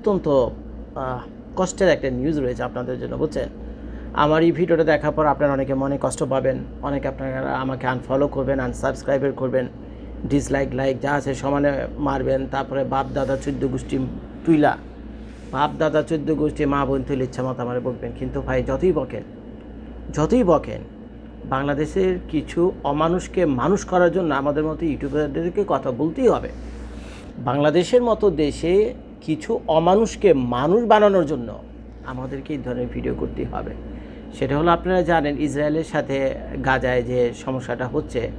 অত্যন্ত কষ্টের একটা নিউজ রয়েছে আপনাদের জন্য, বুঝছেন? আমার এই ভিডিওটা দেখার পর আপনারা অনেকে মনে কষ্ট পাবেন, অনেকে আপনারা আমাকে আনফলো করবেন আনসাবস্ক্রাইবার করবেন ডিসলাইক লাইক যা আছে সমানে মারবেন, তারপরে বাপ, দাদা, চোদ্দ গোষ্ঠী তুইলা, বাপ, দাদা, চোদ্দ গোষ্ঠী, মা, বোন তুইলে ইচ্ছা মতো আমার বকবেন, কিন্তু ভাই যতই বকেন যতই বকেন, বাংলাদেশের কিছু অমানুষকে মানুষ করার জন্য আমাদের মতো ইউটিউবারদেরকে কথা বলতেই হবে। বাংলাদেশের মতো দেশে কিছু অমানুষকে মানুষ বানানোর জন্য আমাদেরকে এই ধরনের ভিডিও করতেই হবে। সেটা হলো আপনারা জানেন ইসরায়েলের সাথে গাজায় যে সমস্যাটা হচ্ছে,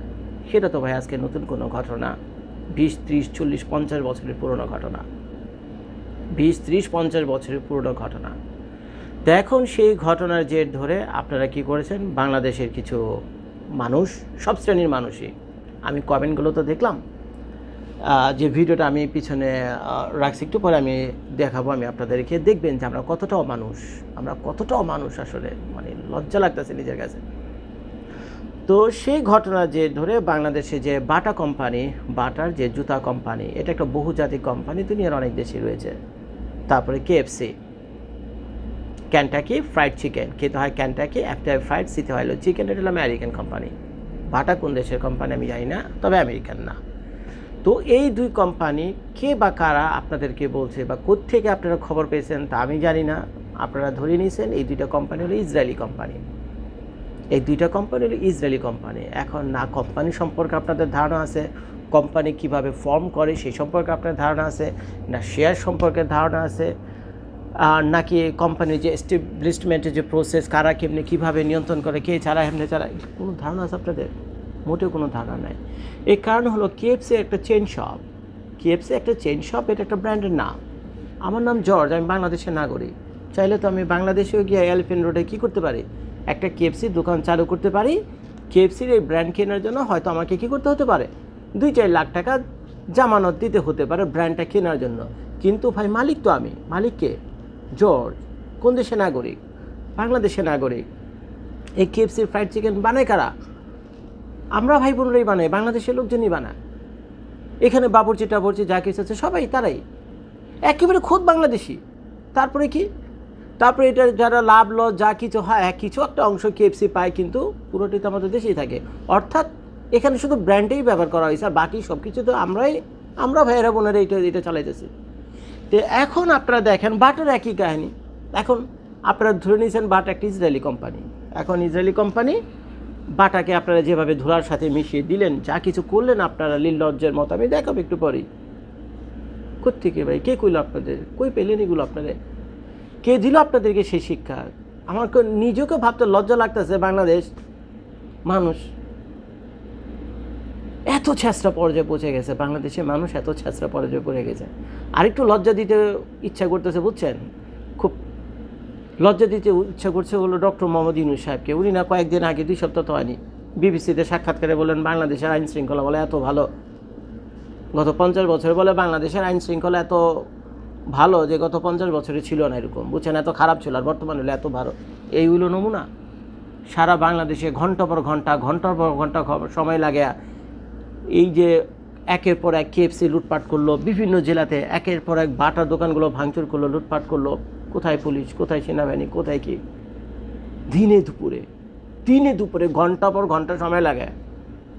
সেটা তো ভাই আজকে নতুন কোনো ঘটনা। বিশ, ত্রিশ, চল্লিশ, পঞ্চাশ বছরের পুরনো ঘটনা। বিশ, ত্রিশ, পঞ্চাশ বছরের পুরনো ঘটনা। তো এখন সেই ঘটনার জের ধরে আপনারা কি করেছেন? বাংলাদেশের কিছু মানুষ, সব শ্রেণির মানুষই। আমি কমেন্টগুলো তো দেখলাম। যে ভিডিওটা আমি পিছনে রাখছি, একটু পরে আমি দেখাবো, আমি আপনাদেরকে দেখবেন যে আমরা কতটাও মানুষ আমরা কতটাও মানুষ আসলে মানে লজ্জা লাগতেছে নিজের কাছে। তো সেই ঘটনা যে ধরে বাংলাদেশে যে বাটা কোম্পানি, বাটার যে জুতা কোম্পানি, এটা একটা বহুজাতিক কোম্পানি, দুনিয়ার অনেক দেশে রয়েছে। তারপরে কেএফসি। ক্যান্টাকি ফ্রাইড চিকেন খেতে হয় ক্যান্টাকি একটা ফ্রাইড সিতে হয় চিকেন এটা হলো আমেরিকান কোম্পানি বাটা কোন দেশের কোম্পানি আমি জানি না, তবে আমেরিকান না। তো এই দুই কোম্পানি কে বা কারা আপনাদেরকে বলছে বা কোত্থেকে আপনারা খবর পেয়েছেন তা আমি জানি না। আপনারা ধরে নিয়েছেন এই দুইটা কোম্পানি হলো ইসরায়েলি কোম্পানি এই দুইটা কোম্পানি হলো ইসরায়েলি কোম্পানি এখন না কোম্পানি সম্পর্কে আপনাদের ধারণা আছে কোম্পানি কীভাবে ফর্ম করে সেই সম্পর্কে আপনার ধারণা আছে, না শেয়ার সম্পর্কে ধারণা আছে, আর নাকি কোম্পানির যে এস্টাবলিশমেন্টের যে প্রসেস কারা কেমনি কীভাবে নিয়ন্ত্রণ করে, কে চালায়, হেমনে চালায়, কোনো ধারণা আছে আপনাদের? মোটেও কোনো ধারণা নাই। এই কারণ হলো কেএফসি একটা চেন শপ কেএফসি একটা চেন শপ এটা একটা ব্র্যান্ডের নাম। আমার নাম জর্জ আমি বাংলাদেশের নাগরিক। চাইলে তো আমি বাংলাদেশেও গিয়ে এলিফেন্ট রোডে কী করতে পারি? একটা কেএফসি দোকান চালু করতে পারি। কেএফসির এই ব্র্যান্ড কেনার জন্য হয়তো আমাকে কী করতে হতে পারে? দুই চার লাখ টাকা জামানত দিতে হতে পারে ব্র্যান্ডটা কেনার জন্য। কিন্তু ভাই, মালিক তো আমি। মালিককে জর্জ কোন দেশের নাগরিক? বাংলাদেশের নাগরিক। এই কেএফসির ফ্রাইড চিকেন বানায় কারা? আমরা ভাই বোনরাই বানাই, বাংলাদেশের লোকজনই বানায়। এখানে বাবরচি, টাবরচি, যা কিছু আছে, সবাই তারাই। একেবারে খোদ বাংলাদেশি। তারপরে কি? তারপরে এটা যারা লাভ, লস, যা কিছু হয় হ্যাঁ কিছু, একটা অংশ কেএফসি পায়, কিন্তু পুরোটাই তো আমাদের দেশেই থাকে। অর্থাৎ এখানে শুধু ব্র্যান্ডেই ব্যবহার করা হয়েছে, আর বাকি সব কিছু তো আমরাই, আমরা ভাইয়েরা, বোনেরা এটা এটা চালাইতেছি। তো এখন আপনারা দেখেন, বাটার একই কাহিনী। এখন আপনারা ধরে নিয়েছেন বাট একটা ইসরায়েলি কোম্পানি এখন ইসরায়েলি কোম্পানি বাটাকে আপনারা যেভাবে ধুলার সাথে মিশিয়ে দিলেন, যা কিছু করলেন আপনারা লীলজ্জের মতো আমি দেখাবো একটু পরেই। কোথেকে ভাই? কে কইল আপনাদের? কই পেলেন এগুলো আপনাদের কে দিল আপনাদেরকে সেই শিক্ষা? আমার নিজেকে ভাবতে লজ্জা লাগতেছে বাংলাদেশ। মানুষ। এত ছেঁচড়া পর্যায়ে পৌঁছে গেছে বাংলাদেশের মানুষ, এত ছেঁচড়া পর্যায়ে পড়ে গেছে। আরেকটু লজ্জা দিতে ইচ্ছা করতেছে, বুঝছেন? লজ্জা দিতে ইচ্ছা করছে হলো ডক্টর মোহাম্মদ ইউনুস সাহেবকে। উনি না কয়েকদিন আগে দুই সপ্তাহ তো হয়নি। বিবিসিতে সাক্ষাৎকারে বলেন, বাংলাদেশের আইন শৃঙ্খলা বলে এত ভালো। গত পঞ্চাশ বছর বলে, বাংলাদেশের আইন শৃঙ্খলা এত ভালো যে গত পঞ্চাশ বছরে ছিল না এরকম। বুঝছেন, এত খারাপ ছিল আর বর্তমানে হলে এত ভালো। এই হইল নমুনা। সারা বাংলাদেশে ঘণ্টা পর ঘণ্টা ঘণ্টার পর ঘণ্টা সময় লাগে। এই যে একের পর এক কেএফসি লুটপাট করল, বিভিন্ন জেলাতে একের পর এক বাটার দোকানগুলো ভাঙচুর করল, লুটপাট করল। কোথায় পুলিশ, কোথায় সেনাবাহিনী, কোথায় কি? দিনে দুপুরে দিনে দুপুরে ঘণ্টা পর ঘণ্টা সময় লাগে।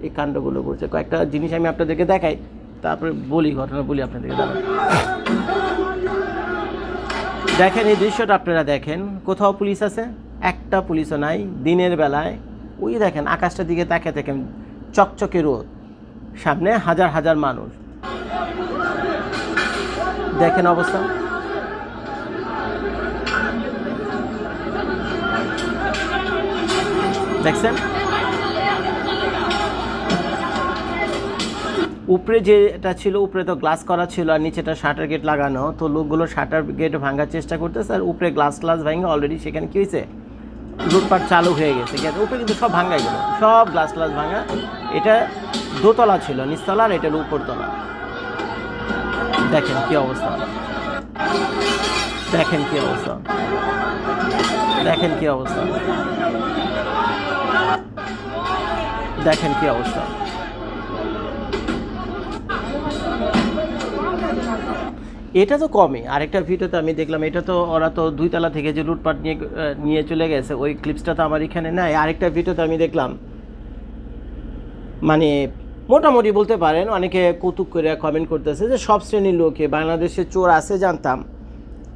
এই কাণ্ডগুলো করছে। কয়েকটা জিনিস আমি আপনাদেরকে দেখাই, তারপরে বলি, ঘটনা বলি আপনাদেরকে দাঁড়ান দেখেন, এই দৃশ্যটা আপনারা দেখেন। কোথাও পুলিশ আছে, একটা পুলিশও নাই। দিনের বেলায়, ওই দেখেন, আকাশটার দিকে তাকিয়ে দেখেন, চকচকে রোদ। সামনে হাজার হাজার মানুষ। দেখেন অবস্থা। দেখছেন? উপরে যেটা ছিল, উপরে তো গ্লাস করা ছিল আর নিচেটা শাটার গেট লাগানো। তো লোকগুলো শাটার গেট ভাঙার চেষ্টা করতেছে আর উপরে গ্লাস গ্লাস ভেঙে অলরেডি সেখানে কি হয়েছে? লুটপাট চালু হয়ে গেছে। উপরে কিন্তু সব ভাঙাই গেল। সব গ্লাস গ্লাস ভাঙা। এটা দোতলা ছিল, নিচতলা আর এটা হলো উপরতলা। দেখেন কি অবস্থা। দেখেন কি অবস্থা। দেখেন কি অবস্থা। দেখেন কি অবস্থা। এটা তো কমে আরেকটা ভিডিওতে আমি দেখলাম, এটা তো ওরা তো দুই তলা থেকে যে লুটপাট নিয়ে নিয়ে চলে গেছে, ওই ক্লিপসটা তো আমার এখানে নাই। আরেকটা ভিডিওতে আমি দেখলাম মানে মোটামুটি বলতে পারেন, অনেকে কৌতুক করে কমেন্ট করতেছে যে সব শ্রেণির লোকে বাংলাদেশে চোর আছে জানতাম,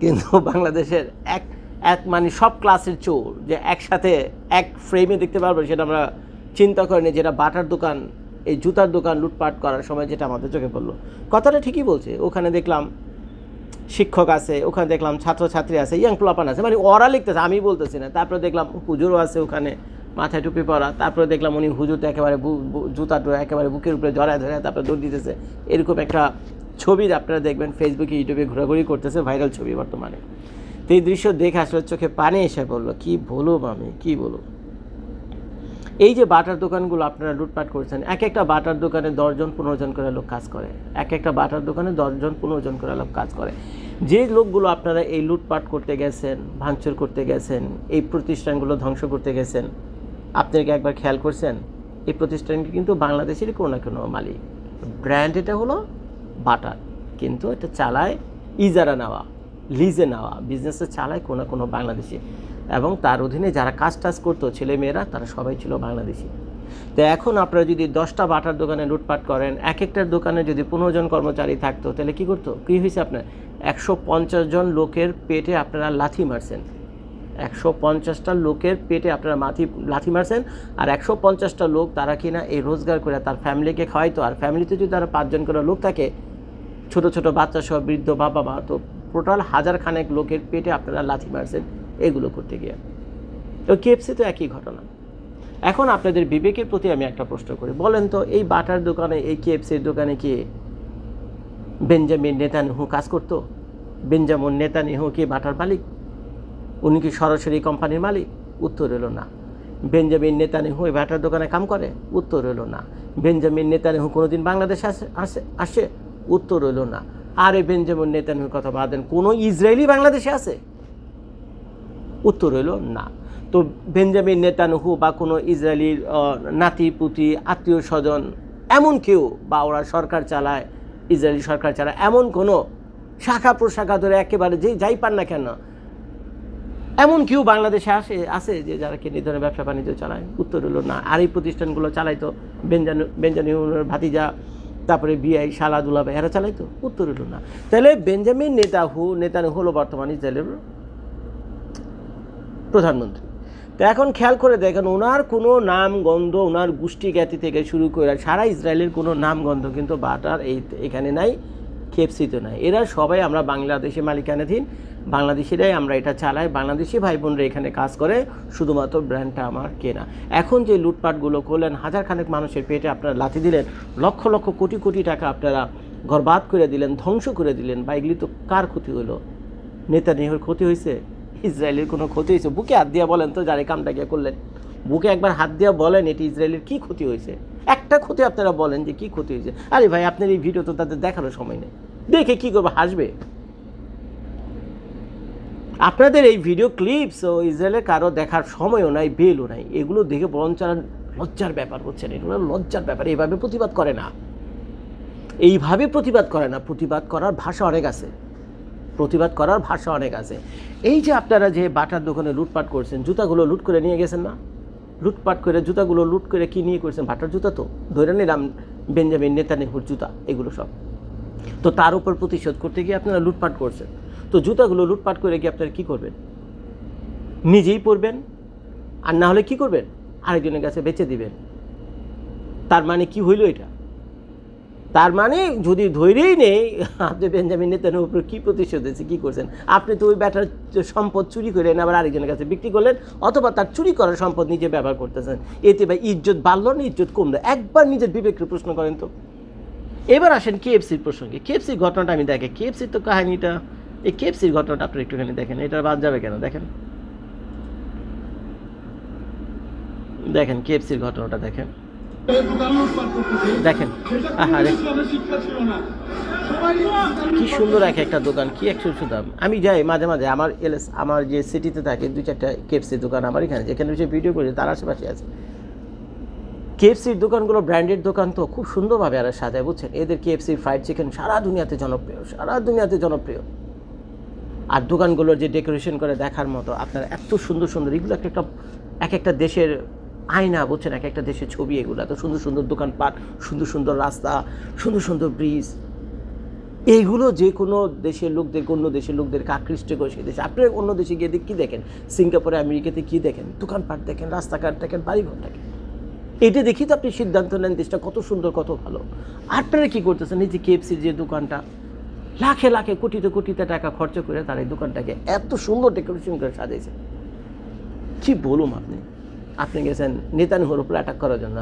কিন্তু বাংলাদেশের এক এক মানে সব ক্লাসের চোর, যে একসাথে এক ফ্রেমে দেখতে পারব, সেটা আমরা চিন্তা করিনি যেটা বাটার দোকান, এই জুতার দোকান লুটপাট করার সময় যেটা আমাদের চোখে পড়ল। কথাটা ঠিকই বলছে। ওখানে দেখলাম শিক্ষক আছে, ওখানে দেখলাম ছাত্রছাত্রী আছে, ইয়াং প্লাপান আছে মানে ওরা লিখতেছে, আমি বলতেছি না। তারপরে দেখলাম হুজুরও আছে ওখানে, মাথায় টুপি পরা। তারপরে দেখলাম উনি হুজুর তো একেবারে জুতাটা একেবারে বুকের উপরে জড়ায় ধরে তারপরে দৌড় দিতেছে। এরকম একটা ছবি আপনারা দেখবেন ফেসবুকে ইউটিউবে ঘোরাঘুরি করতেছে ভাইরাল ছবি বর্তমানে। তো এই দৃশ্য দেখে আসলে চোখে পানি এসে বলল কী বলুম আমি? কী বলুম এই যে বাটার দোকানগুলো আপনারা লুটপাট করছেন, এক একটা বাটার দোকানে দশজন, পনেরো জন করে লোক কাজ করে। এক একটা বাটার দোকানে দশজন, পনেরো জন করে লোক কাজ করে। যে লোকগুলো আপনারা এই লুটপাট করতে গেছেন, ভাঙচুর করতে গেছেন, এই প্রতিষ্ঠানগুলো ধ্বংস করতে গেছেন আপনি কি একবার খেয়াল করছেন? এই প্রতিষ্ঠানটি কিন্তু বাংলাদেশেরই কোনো না কোনো মালিক। ব্র্যান্ড এটা হলো বাটার, কিন্তু এটা চালায় ইজারা নেওয়া। লিজে নেওয়া বিজনেসে চালায় কোনো কোনো বাংলাদেশি। এবং তার অধীনে যারা কাজ টাজ করতো, ছেলেমেয়েরা, তারা সবাই ছিল বাংলাদেশি। তো এখন আপনারা যদি দশটা বাটার দোকানে লুটপাট করেন এক একটার দোকানে যদি পনেরো জন কর্মচারী থাকতো, তাহলে কী করতো? কী হয়েছে আপনার? একশো পঞ্চাশ জন লোকের পেটে আপনারা লাথি মারছেন। একশো পঞ্চাশটা লোকের পেটে আপনারা মাথি, লাথি মারছেন, আর একশো পঞ্চাশটা লোক তারা কিনা এই রোজগার করে তার ফ্যামিলিকে খাওয়াইতো। আর ফ্যামিলিতে যদি তারা পাঁচজন করে লোক থাকে, ছোট ছোট বাচ্চা সহ বৃদ্ধ বাবা মা, তো টোটাল হাজার খানেক লোকের পেটে আপনারা লাথি মারছেন এগুলো করতে গিয়ে। তো কেএফসি তো একই ঘটনা। এখন আপনাদের বিবেকের প্রতি আমি একটা প্রশ্ন করি। বলেন তো, এই বাটার দোকানে, এই কেএফসির দোকানে কি বেঞ্জামিন নেতানিহু কাজ করতো? বেঞ্জামন নেতানিহু কি বাটার মালিক? উনি কি সরাসরি কোম্পানির মালিক? উত্তর এলো না। বেঞ্জামিন নেতানিহু এই বাটার দোকানে কাম করে? উত্তর এলো না। বেঞ্জামিন নেতানিহু কোনোদিন বাংলাদেশে আসে আসে আসে? উত্তর এলো না। আরে বেঞ্জামিন নেতানিহুর কথা বাদেন কোনো ইসরায়েলি বাংলাদেশে আছে? উত্তর হইল না। তো বেঞ্জামিন নেতানহু বা কোনো ইসরায়েলির নাতি পুতি আত্মীয় স্বজন এমন কেউ বা ওরা সরকার চালায়, ইসরায়েলি সরকার চালায়, এমন কোনো শাখা প্রশাখা ধরে একেবারে যে যাই পান না কেন, এমন কেউ বাংলাদেশে আসে, আছে যে যারা কিনে ধরে ব্যবসা বাণিজ্য চালায়? উত্তর হলো না। আর এই প্রতিষ্ঠানগুলো চালাইতো বেঞ্জানু বেঞ্জামিনের ভাতিজা তারপরে বিআই, শালা দুলাবে এরা চালাইতো উত্তর এলো না। তাহলে বেঞ্জামিন নেতা হু নেতা হলো বর্তমান ইসরায়েলের প্রধানমন্ত্রী। তো এখন খেয়াল করে দেখেন, ওনার কোনো নাম গন্ধ, ওনার গোষ্ঠী জ্ঞাতি থেকে শুরু করে সারা ইসরায়েলের কোনো নাম গন্ধ কিন্তু বাটার এই এখানে নাই। খেপসিতে নয়। এরা সবাই আমরা বাংলাদেশি মালিকানাধীন। বাংলাদেশিরাই আমরা এটা চালাই। বাংলাদেশি ভাই বোনরা এখানে কাজ করে, শুধুমাত্র ব্র্যান্ডটা আমার কেনা। এখন যে লুটপাটগুলো করলেন হাজার খানেক মানুষের পেটে আপনারা লাথি দিলেন, লক্ষ লক্ষ কোটি কোটি টাকা আপনারা গরবাদ করে দিলেন, ধ্বংস করে দিলেন। বা এগুলি তো কার ক্ষতি হলো? নেতানিয়াহুর ক্ষতি হয়েছে? ইসরায়েলের কোনো ক্ষতি হয়েছে? বুকে হাত দিয়া বলেন তো, যারা কামটা গিয়ে করলেন। বুকে একবার হাত দিয়া বলেন, এটি ইসরায়েলের কি ক্ষতি হয়েছে? একটা ক্ষতি আপনারা বলেন যে কি ক্ষতি হয়েছে? আরে ভাই, আপনার এই ভিডিও তো তাদের দেখানোর সময় নেই। দেখে কি করব, হাসবে। আপনাদের এই ভিডিও ক্লিপস ও ইসরায়েলের কারও দেখার সময়ও নাই, বেলও নাই, এগুলো দেখে বরঞ্চ লজ্জার ব্যাপার হচ্ছেন এগুলো লজ্জার ব্যাপার এইভাবে প্রতিবাদ করে না। এইভাবে প্রতিবাদ করে না, প্রতিবাদ করার ভাষা অনেক আছে। প্রতিবাদ করার ভাষা অনেক আছে। এই যে আপনারা যে বাটার দোকানে লুটপাট করছেন, জুতাগুলো লুট করে নিয়ে গেছেন না? লুটপাট করে জুতাগুলো লুট করে কি নিয়ে করছেন? বাটার জুতা তো, ধরে নিলাম, বেঞ্জামিন নেতানিহুর জুতা, এগুলো সব। তো তার উপর প্রতিশোধ করতে গিয়ে আপনারা লুটপাট করছেন। তো জুতাগুলো লুটপাট করে গিয়ে আপনারা কী করবেন? নিজেই পরবেন, আর না হলে কি করবেন? আরেকজনের কাছে বেচে দিবেন। তার মানে কি হইল এটা? তার মানে যদি ধৈর্যই নেই, আপনি বেঞ্জামিন নেতানের উপর কী প্রতিশোধ হয়েছে কী করছেন? আপনি তো ওই ব্যাটার সম্পদ চুরি করে এনে আবার আরেকজনের কাছে বিক্রি করলেন, অথবা তার চুরি করা সম্পদ নিজে ব্যবহার করতেছেন। এতে বা ইজ্জত বাড়লো না, ইজ্জত কমলো? একবার নিজের বিবেকের প্রশ্ন করেন তো। এবার আসেন কেএফসির প্রসঙ্গে। কেএফসির ঘটনাটা আমি দেখে। কেএফসির তো কাহিনীটা, এই কেএফসির ঘটনাটা আপনি একটুখানি দেখেন। এটা বাদ যাবে কেন? দেখেন। দেখেন, কেএফসির ঘটনাটা দেখেন। দেখেন। কি সুন্দর এক একটা দোকান, কি এক একশো দাম। আমি যাই, মাঝে মাঝে আমার এলএস, আমার যে সিটিতে থাকে দু চারটা কেপসি দোকান আমার এখানে, যেখানে ভিডিও করি, তার আশেপাশে আছে। কেএফসির দোকানগুলো ব্র্যান্ডেড দোকান তো খুব সুন্দরভাবে এরা সাজায়, বুঝছেন? এদের কেএফসির ফ্রাইড চিকেন সারা দুনিয়াতে জনপ্রিয়, সারা দুনিয়াতে জনপ্রিয়। আর দোকানগুলোর যে ডেকোরেশন করে দেখার মতো, আপনার এত সুন্দর সুন্দর, এগুলো একটা একটা, এক একটা দেশের আয়না, বুঝছেন? এক একটা দেশের ছবি, এগুলো এত সুন্দর সুন্দর দোকানপাট, সুন্দর সুন্দর রাস্তা, সুন্দর সুন্দর ব্রিজ এইগুলো যে কোনো দেশের লোকদের, অন্য দেশের লোকদেরকে আকৃষ্ট করে সেই দেশে। আপনি অন্য দেশে গিয়ে কী দেখেন? সিঙ্গাপুরে, আমেরিকাতে কী দেখেন? দোকানপাট দেখেন, রাস্তাঘাট দেখেন, বাড়িঘর দেখেন। এটা দেখি তো আপনি সিদ্ধান্ত নেন দেশটা কত সুন্দর, কত ভালো। আপনারা কী করতেছেন? এই যে কেএফসির যে দোকানটা, লাখে লাখে, কোটিতে কোটিতে টাকা খরচ করে তার এই দোকানটাকে এত সুন্দর ডেকোরেশন করে সাজিয়েছে। কি বলুম আপনি? আপনি গেছেন নেতানুহর উপরে অ্যাটাক করার জন্য,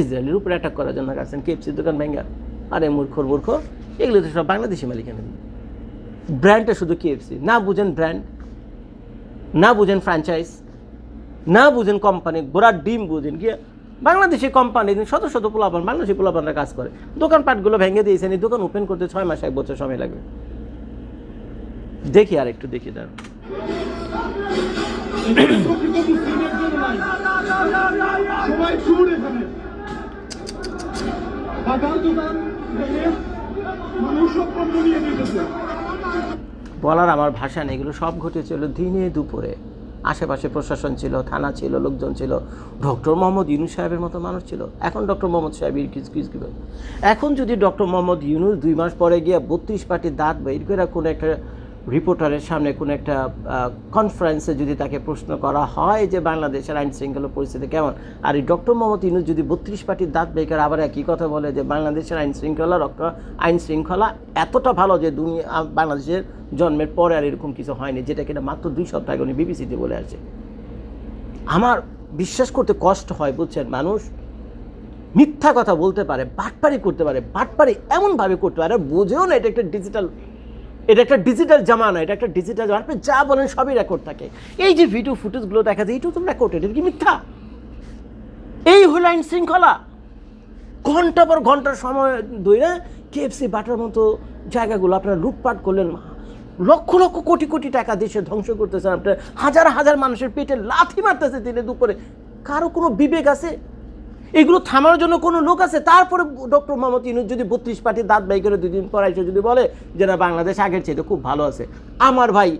ইসরায়েলের উপরে অ্যাটাক করার জন্য গেছেন কেএফসির দোকান ভেঙ্গা আরে মূর্খর মূর্খ, এগুলো তো সব বাংলাদেশি মালিকানা ব্র্যান্ডটা শুধু কেএফসি না বুঝেন ব্র্যান্ড না বুঝেন ফ্র্যাঞ্চাইজ না বুঝেন কোম্পানি গোড়ার ডিম বুঝেন, গিয়ে বাংলাদেশি কোম্পানি শত শত পোলাপান বাংলাদেশি পোলাপানরা কাজ করে। দোকানপাটগুলো ভেঙে দিয়েছেন এই দোকান ওপেন করতে ছয় মাস এক বছর সময় লাগবে। দেখি আর একটু দেখি দাঁড়ান নিতেছে বলার আমার ভাষা নেই এগুলো সব ঘটেছিল দিনে দুপুরে। আশেপাশে প্রশাসন ছিল, থানা ছিল, লোকজন ছিল, ডক্টর মোহাম্মদ ইউনুস সাহেবের মতো মানুষ ছিল। এখন ডক্টর মোহাম্মদ সাহেব কিস কিস এখন যদি ডক্টর মোহাম্মদ ইউনুস দুই মাস পরে গিয়ে বত্রিশ পার্টির দাঁত বের করে কোনো একটা রিপোর্টারের সামনে কোনো একটা কনফারেন্সে যদি তাকে প্রশ্ন করা হয় যে বাংলাদেশের আইন শৃঙ্খলা পরিস্থিতি কেমন? আর এই ডক্টর মোহাম্মদ ইউনুস যদি বত্রিশ পার্টির দাঁত বেকার আবার একই কথা বলে যে বাংলাদেশের আইন শৃঙ্খলা রক্ত, আইন শৃঙ্খলা এতটা ভালো যে দুনিয়া বাংলাদেশের জন্মের পরে আর এরকম কিছু হয়নি, যেটা কিনা মাত্র দুই সপ্তাহ উনি বিবিসিতে বলে আছে আমার বিশ্বাস করতে কষ্ট হয়, বুঝছেন মানুষ? মিথ্যা কথা বলতে পারে, বাটপারি করতে পারে, বাটপারি এমনভাবে করতে পারে বোঝেও না এটা একটা ডিজিটাল এটা একটা ডিজিটাল জামানা, এটা একটা ডিজিটাল জামানা। আপনি যা বলেন সবই রেকর্ড থাকে। এই যে ভিডিও ফুটেজগুলো দেখা যায় এইটাও তো রেকর্ড এটা কি মিথ্যা? এই হলো আইন শৃঙ্খলা। ঘণ্টা পর ঘণ্টার সময় ধরে কেএফসি বাটার মতো জায়গাগুলো আপনারা লুটপাট করলেন। লক্ষ লক্ষ কোটি কোটি টাকা দেশে ধ্বংস করতেছেন আপনার হাজার হাজার মানুষের পেটে লাথি মারতেছে দিনে দুপুরে। কারও কোনো বিবেক আছে? এগুলো থামানোর জন্য কোনো লোক আছে? তারপরে ডক্টর মোহাম্মদ ইউনুস যদি বত্রিশ পার্টির দাঁত বাই করে দুদিন পর এসে যদি বলে যে, না, বাংলাদেশ আগের চেয়ে খুব ভালো আছে। আমার ভাই,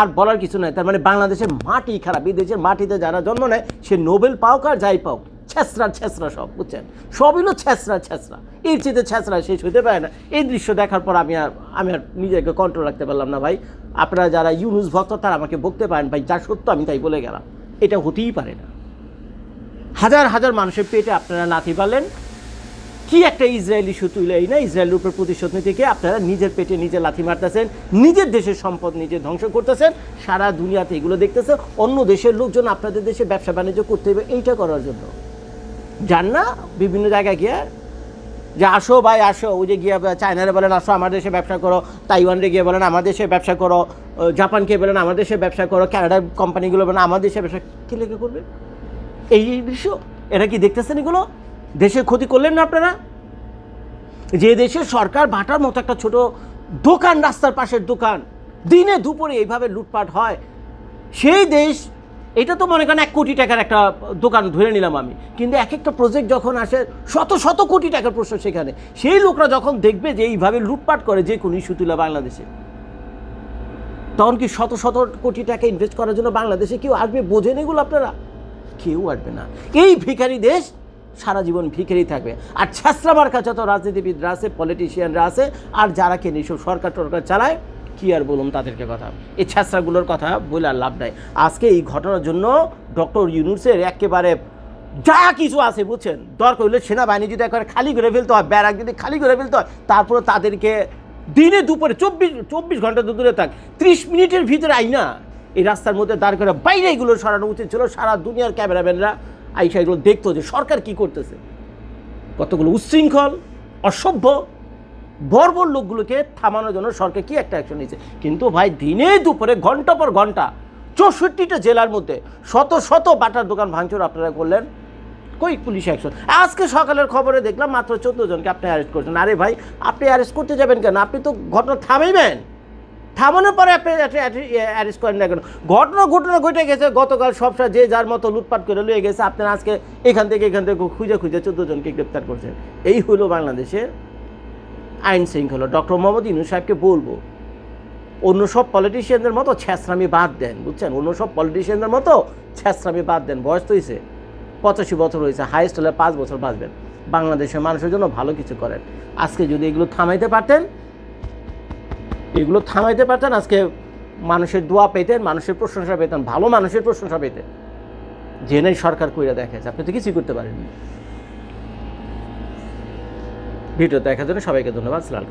আর বলার কিছু নাই। তার মানে বাংলাদেশের মাটি খারাপ। এই দেশের মাটিতে যারা জন্ম নেয়, সে নোবেল পাওক আর যাই পাওক ছেঁচড়া ছেঁচড়া সব, বুঝছেন? সবই হলো ছেঁচড়া ছেঁচড়া। এর চেয়ে ছেঁচড়া শেষ হতে পারে না। এই দৃশ্য দেখার পর আমি আর আমি আর নিজেকে কন্ট্রোল রাখতে পারলাম না ভাই। আপনারা যারা ইউনুস ভক্ত, তারা আমাকে বকতে পারেন। ভাই, যা সত্য আমি তাই বলে গেলাম। এটা হতেই পারে না। হাজার হাজার মানুষের পেটে আপনারা লাথি পারলেন কি একটা ইসরায়েলি সুতুলে এই না? ইসরায়েলের উপর প্রতিশোধ নিতে গিয়ে আপনারা নিজের পেটে নিজে লাথি মারতেছেন, নিজের দেশের সম্পদ নিজে ধ্বংস করতেছেন, সারা দুনিয়াতে এগুলো দেখতেছে অন্য দেশের লোকজন আপনাদের দেশে ব্যবসা বাণিজ্য করতে হবে, এইটা করার জন্য। যান না, বিভিন্ন জায়গায় গিয়ে, যে আসো ভাই, আসো, ওই যে গিয়ে চায়নারে বলেন, আসো, আমার দেশে ব্যবসা করো, তাইওয়ানরে গিয়ে বলেন, আমার দেশে ব্যবসা করো জাপানকে বলেন, আমার দেশে ব্যবসা করো কানাডার কোম্পানিগুলো বলেন, আমার দেশে ব্যবসা, কে লেগে করবে? এই এই দৃশ্য? এটা কি দেখতেছেন এগুলো? দেশের ক্ষতি করলেন না আপনারা? যে দেশের সরকার ভাটার মতো একটা ছোট দোকান, রাস্তার পাশের দোকান, দিনে দুপুরে এইভাবে লুটপাট হয়, সেই দেশ, এটা তো মনে করেন এক কোটি টাকার একটা দোকান ধরে নিলাম আমি। কিন্তু এক একটা প্রজেক্ট যখন আসে, শত শত কোটি টাকার প্রশ্ন সেখানে। সেই লোকরা যখন দেখবে যে এইভাবে লুটপাট করে যে কোনো ইস্যু তুলে বাংলাদেশে, তখন কি শত শত কোটি টাকা ইনভেস্ট করার জন্য বাংলাদেশে কেউ আসবে? বোঝেন এগুলো আপনারা? কেউ আসবে না। এই ভিখারি দেশ সারা জীবন ভিখারি থাকবে। আর ছ্যাঁচড়া মার্কা যত রাজনীতিবিদরা আছে পলিটিশিয়ানরা আছে, আর যারা কেন এইসব সরকার টরকার চালায়, কি আর বলুন তাদেরকে কথা? এই ছ্যাঁচড়াগুলোর কথা বলে আর লাভ নাই। আজকে এই ঘটনার জন্য ডক্টর ইউনুসের একেবারে যা কিছু আছে, বুঝছেন? দরকার হলে সেনাবাহিনী যদি একবার খালি করে ফেলতে হয়, ব্যারাক যদি খালি করে ফেলতে হয়, তারপরে তাদেরকে দিনে দুপুরে চব্বিশ চব্বিশ ঘণ্টা দূরে থাক, ত্রিশ মিনিটের ভিতরে আইনা। এই রাস্তার মধ্যে দাঁড় করে বাইরে এগুলো সরানো উচিত ছিল। সারা দুনিয়ার ক্যামেরাম্যানরা আইসা এগুলো দেখতো যে সরকার কি করতেছে। কতগুলো উচ্ছৃঙ্খল, অসভ্য, বর্বর লোকগুলোকে থামানোর জন্য সরকার কি একটা অ্যাকশন নিয়েছে? কিন্তু ভাই, দিনে দুপুরে ঘণ্টা পর ঘণ্টা চৌষট্টিটা জেলার মধ্যে শত শত বাটার দোকান ভাঙচুর আপনারা করলেন। কই পুলিশ অ্যাকশন আজকে সকালের খবরে দেখলাম মাত্র চোদ্দ জনকে আপনি অ্যারেস্ট করছেন। আরে ভাই, আপনি অ্যারেস্ট করতে যাবেন কেন? আপনি তো ঘটনা থামাইবেন। থামানোর পরে আপনি অ্যারেস্ট করেন না কেন? ঘটনা ঘটনা ঘটে গেছে, গতকাল সবসা যে যার মতো লুটপাট করে লয়ে গেছে, আপনার আজকে এখান থেকে এখান থেকে খুঁজে খুঁজে চোদ্দ জনকে গ্রেপ্তার করছেন। এই হলো বাংলাদেশের আইন শৃঙ্খলা। ডক্টর মোহাম্মদ ইনু সাহেবকে বলব, অন্য সব পলিটিশিয়ানদের মতো ছ্যাঁচড়ামি বাদ দেন, বুঝছেন? অন্য সব পলিটিশিয়ানদের মতো ছ্যাঁচড়ামি বাদ দেন, বয়স তো হয়েছে পঁচাশি বছর হয়েছে হাইস্ট হলে পাঁচ বছর বাঁচবেন। বাংলাদেশের মানুষের জন্য ভালো কিছু করেন। আজকে যদি এগুলো থামাইতে পারতেন এগুলো থামাইতে পারতেন, আজকে মানুষের দোয়া পেতেন, মানুষের প্রশংসা পেতেন, ভালো মানুষের প্রশংসা পেতেন। জেনেই সরকার কইরা দেখেছে আপনি তো কিছুই করতে পারেননি। ভিডিও দেখার জন্য সবাইকে ধন্যবাদ। সালাম